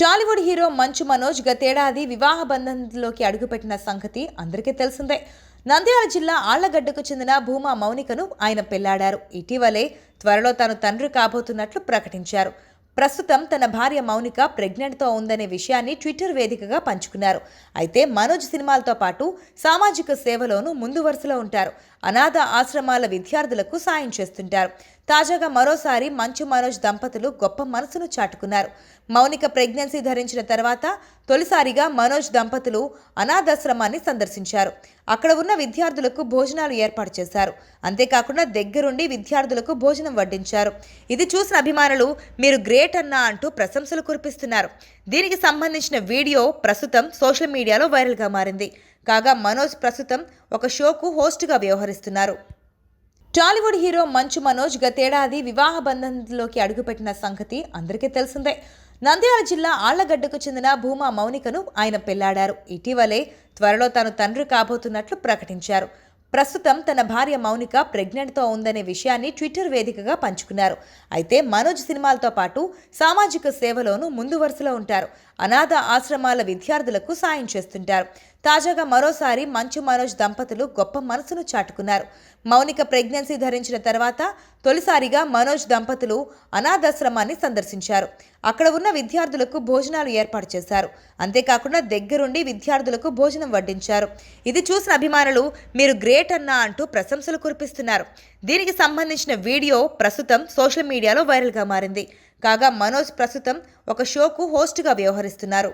Tollywood hero Manchu Manoj గతేడాది వివాహ బంధంలోకి అడుగుపెట్టిన సంగతి అందరికీ తెలిసిందే. నంద్యాల జిల్లా ఆళ్ళగడ్డకు చెందిన భూమా మౌనికను ఆయన పెళ్ళాడారు. ఇటీవలే త్వరలో తాను తండ్రి కాబోతున్నట్లు ప్రకటించారు. ప్రస్తుతం తన భార్య మౌనిక ప్రెగ్నెంట్తో ఉందనే విషయాన్ని ట్విట్టర్ వేదికగా పంచుకున్నారు. అయితే మనోజ్ సినిమాలతో పాటు సామాజిక సేవలోనూ ముందు వరుసలో ఉంటారు. అనాథ ఆశ్రమాల విద్యార్థులకు సాయం చేస్తుంటారు. తాజాగా మరోసారి మంచు మనోజ్ దంపతులు గొప్ప మనసును చాటుకున్నారు. మౌనిక ప్రెగ్నెన్సీ ధరించిన తర్వాత తొలిసారిగా మనోజ్ దంపతులు అనాథాశ్రమాన్ని సందర్శించారు. అక్కడ ఉన్న విద్యార్థులకు భోజనాలు ఏర్పాటు చేశారు. అంతేకాకుండా దగ్గరుండి విద్యార్థులకు భోజనం వడ్డించారు. ఇది చూసిన అభిమానులు మీరు గ్రేట్ అన్నా అంటూ ప్రశంసలు కురిపిస్తున్నారు. దీనికి సంబంధించిన వీడియో ప్రస్తుతం సోషల్ మీడియాలో వైరల్గా మారింది. కాగా మనోజ్ ప్రస్తుతం ఒక షోకు హోస్ట్గా వ్యవహరిస్తున్నారు. టాలీవుడ్ హీరో మంచు మనోజ్ గతేడాది వివాహ బంధంలోకి అడుగుపెట్టిన సంగతి అందరికీ తెలిసిందే. నంద్యాల జిల్లా ఆళ్ళగడ్డకు చెందిన భూమా మౌనికను ఆయన పెళ్ళాడారు. ఇటీవలే త్వరలో తాను తండ్రి కాబోతున్నట్లు ప్రకటించారు. ప్రస్తుతం తన భార్య మౌనిక ప్రెగ్నెంట్తో ఉందనే విషయాన్ని ట్విట్టర్ వేదికగా పంచుకున్నారు. అయితే మనోజ్ సినిమాలతో పాటు సామాజిక సేవలోనూ ముందు వరుసలో ఉంటారు. అనాథ ఆశ్రమాల విద్యార్థులకు సాయం చేస్తుంటారు. తాజాగా మరోసారి మంచు మనోజ్ దంపతులు గొప్ప మనసును చాటుకున్నారు. మౌనిక ప్రెగ్నెన్సీ ధరించిన తర్వాత తొలిసారిగా మనోజ్ దంపతులు అనాథాశ్రమాన్ని సందర్శించారు. అక్కడ ఉన్న విద్యార్థులకు భోజనాలు ఏర్పాటు చేశారు. అంతేకాకుండా దగ్గరుండి విద్యార్థులకు భోజనం వడ్డించారు. ఇది చూసిన అభిమానులు మీరు గ్రేట్ అన్నా అంటూ ప్రశంసలు కురిపిస్తున్నారు. దీనికి సంబంధించిన వీడియో ప్రస్తుతం సోషల్ మీడియాలో వైరల్గా మారింది. కాగా మనోజ్ ప్రస్తుతం ఒక షోకు హోస్ట్గా వ్యవహరిస్తున్నారు.